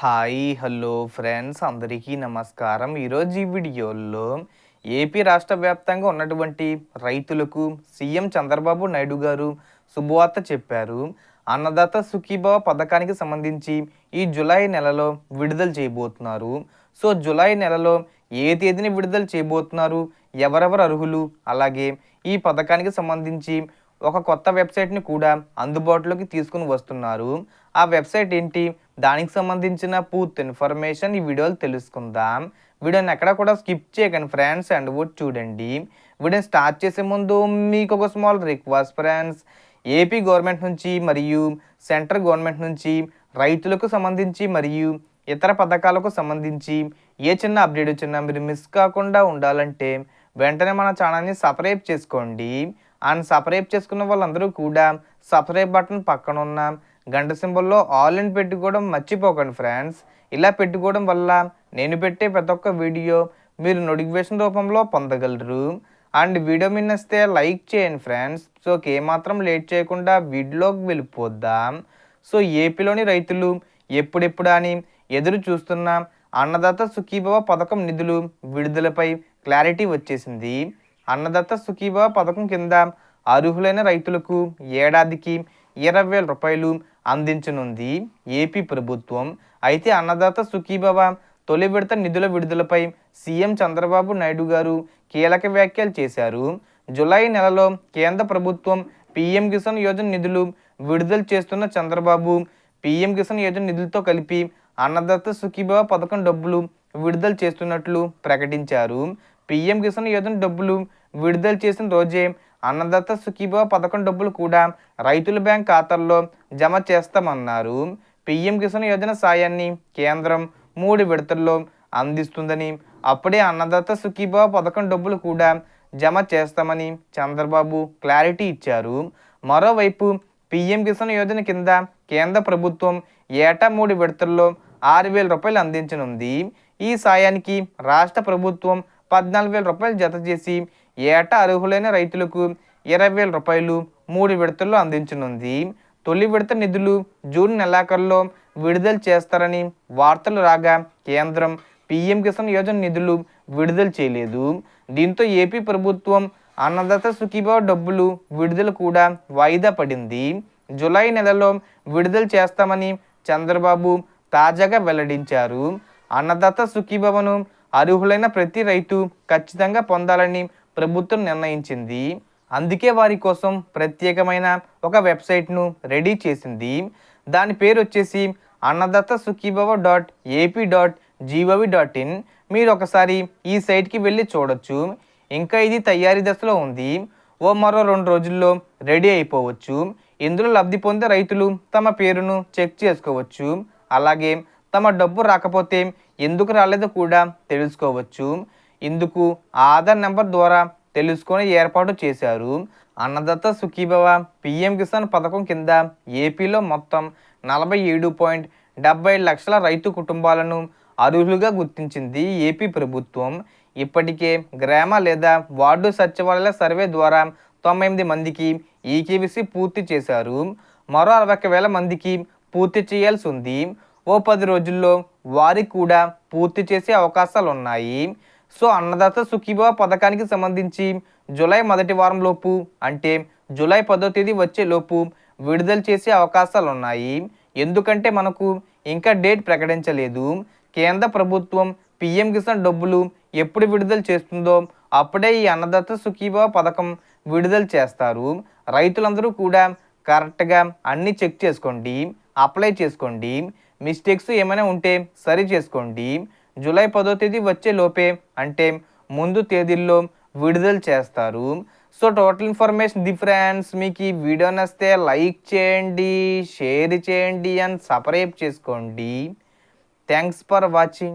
Hi hello friends అందరికీ నమస్కారం. ఈరోజు ఈ వీడియోలో ఏపీ రాష్ట్ర వ్యాప్తంగా ఉన్నటువంటి రైతులకు సీఎం చంద్రబాబు నాయుడు గారు శుభవార్త చెప్పారు. అన్నదాత సుఖీభావ పథకానికి సంబంధించి ఈ జూలై నెలలో విడుదల చేయబోతున్నారు. సో జూలై నెలలో ఏ తేదీని విడుదల చేయబోతున్నారు? ఎవరెవరు అర్హులు? అలాగే ఈ పథకానికి సంబంధించి ఒక కొత్త వెబ్సైట్ని కూడా అందుబాటులోకి తీసుకుని వస్తున్నారు. ఆ వెబ్సైట్ ఏంటి? దానికి సంబంధించిన పూర్తి ఇన్ఫర్మేషన్ ఈ వీడియోలు తెలుసుకుందాం. వీడియోని ఎక్కడ కూడా స్కిప్ చేయకండి ఫ్రెండ్స్ అండ్ కూడా చూడండి. వీడియోని స్టార్ట్ చేసే ముందు మీకు ఒక small request friends. AP government నుంచి మరియు సెంట్రల్ గవర్నమెంట్ నుంచి రైతులకు సంబంధించి మరియు ఇతర పథకాలకు సంబంధించి ఏ చిన్న అప్డేట్ వచ్చినా మీరు మిస్ కాకుండా ఉండాలంటే వెంటనే మన ఛానల్ని సబ్స్క్రైబ్ చేసుకోండి. అండ్ సబ్స్క్రైబ్ చేసుకున్న వాళ్ళందరూ కూడా సబ్స్క్రైబ్ బటన్ పక్కన ఉన్న గంట సింబల్లో ఆల్ ఇన్ పెట్టుకోవడం మర్చిపోకండి ఫ్రెండ్స్. ఇలా పెట్టుకోవడం వల్ల నేను పెట్టే ప్రతి ఒక్క వీడియో మీరు నోటిఫికేషన్ రూపంలో పొందగలరు. అండ్ వీడియో మిన్నస్తే లైక్ చేయండి ఫ్రెండ్స్. సో ఏమాత్రం లేట్ చేయకుండా వీడియోకి వెళ్ళిపోద్దాం. సో ఏపీలోని రైతులు ఎప్పుడెప్పుడు అని ఎదురు చూస్తున్న అన్నదాత సుఖీభవ పథకం నిధులు విడుదలపై క్లారిటీ వచ్చేసింది. అన్నదత్త సుఖీభవ పథకం కింద అర్హులైన రైతులకు ఏడాదికి ఇరవై వేల రూపాయలు అందించనుంది ఏపీ ప్రభుత్వం. అయితే అన్నదాత సుఖీభవ తొలి విడత నిధుల విడుదలపై సీఎం చంద్రబాబు నాయుడు గారు కీలక వ్యాఖ్యలు చేశారు. జులై నెలలో కేంద్ర ప్రభుత్వం పీఎం కిసాన్ యోజన నిధులు విడుదల చేస్తున్న చంద్రబాబు పీఎం కిసాన్ యోజన నిధులతో కలిపి అన్నదాత సుఖీభవ పథకం డబ్బులు విడుదల చేస్తున్నట్లు ప్రకటించారు. పీఎం కిసాన్ యోజన డబ్బులు విడుదల చేసిన రోజే అన్నదత్త సుఖీభవ పథకం డబ్బులు కూడా రైతుల బ్యాంక్ ఖాతాల్లో జమ చేస్తామన్నారు. పిఎం కిసాన్ యోజన సాయాన్ని కేంద్రం మూడు విడతల్లో అందిస్తుందని అప్పుడే అన్నదాత సుఖీభవ పథకం డబ్బులు కూడా జమ చేస్తామని చంద్రబాబు క్లారిటీ ఇచ్చారు. మరోవైపు పీఎం కిసాన్ యోజన కింద కేంద్ర ప్రభుత్వం ఏటా మూడు విడతల్లో ఆరు వేల రూపాయలు అందించనుంది. ఈ సాయానికి రాష్ట్ర ప్రభుత్వం పద్నాలుగు వేల రూపాయలు జత చేసి ఏటా అర్హులైన రైతులకు ఇరవై వేల రూపాయలు మూడు విడతల్లో అందించనుంది. తొలి విడత నిధులు జూన్ నెలాఖరులో విడుదల చేస్తారని వార్తలు రాగా కేంద్రం పీఎం కిసాన్ యోజన నిధులు విడుదల చేయలేదు. దీంతో ఏపీ ప్రభుత్వం అన్నదాత సుఖీభావ డబ్బులు విడుదల కూడా వాయిదా పడింది. జూలై నెలలో విడుదల చేస్తామని చంద్రబాబు తాజాగా వెల్లడించారు. అన్నదాత సుఖీభవను అర్హులైన ప్రతి రైతు ఖచ్చితంగా పొందాలని ప్రభుత్వం నిర్ణయించింది. అందుకే వారి కోసం ప్రత్యేకమైన ఒక వెబ్సైట్ను రెడీ చేసింది. దాని పేరు వచ్చేసి Annadata Sukhibhava dot AP dot GOV dot in. మీరు ఒకసారి ఈ సైట్కి వెళ్ళి చూడొచ్చు. ఇంకా ఇది తయారీ దశలో ఉంది. ఓ మరో రెండు రోజుల్లో రెడీ అయిపోవచ్చు. ఇందులో లబ్ధి పొందే రైతులు తమ పేరును చెక్ చేసుకోవచ్చు. అలాగే తమ డబ్బు రాకపోతే ఎందుకు రాలేదో కూడా తెలుసుకోవచ్చు. ఇందుకు ఆధార్ నెంబర్ ద్వారా తెలుసుకొని ఏర్పాటు చేశారు. అన్నదత్త సుఖీభవ పిఎం కిసాన్ పథకం కింద ఏపీలో మొత్తం నలభై ఏడు పాయింట్ డెబ్బై లక్షల రైతు కుటుంబాలను అర్హులుగా గుర్తించింది ఏపీ ప్రభుత్వం. ఇప్పటికే గ్రామ లేదా వార్డు సచివాలయాల సర్వే ద్వారా తొంభై ఎనిమిది మందికి ఈకేవీసీ పూర్తి చేశారు. మరో అరవై వేల మందికి పూర్తి చేయాల్సి ఉంది. ఓ పది రోజుల్లో వారికి కూడా పూర్తి చేసే అవకాశాలు ఉన్నాయి సో అన్నదాత సుఖీభవ పథకానికి సంబంధించి జూలై మొదటి వారం లోపు అంటే జూలై పదో తేదీ వచ్చే లోపు విడుదల చేసే అవకాశాలు ఉన్నాయి ఎందుకంటే మనకు ఇంకా డేట్ ప్రకటించలేదు. కేంద్ర ప్రభుత్వం పిఎం కిసాన్ డబ్బులు ఎప్పుడు విడుదల చేస్తుందో అప్పుడే ఈ అన్నదాత సుఖీభవ పథకం విడుదల చేస్తారు. రైతులందరూ కూడా కరెక్ట్గా అన్నీ చెక్ చేసుకోండి అప్లై చేసుకోండి. మిస్టేక్స్ ఏమైనా ఉంటే సరి చేసుకోండి. జూలై పదో తేదీ వచ్చే లోపే అంటే ముందు తేదీల్లో విడుదల చేస్తారు. సో టోటల్ ఇన్ఫర్మేషన్ డిఫరెన్స్ మీకు ఈ వీడియో నస్తే లైక్ చేయండి షేర్ చేయండి అండ్ సబ్స్క్రైబ్ చేసుకోండి. Thanks for watching.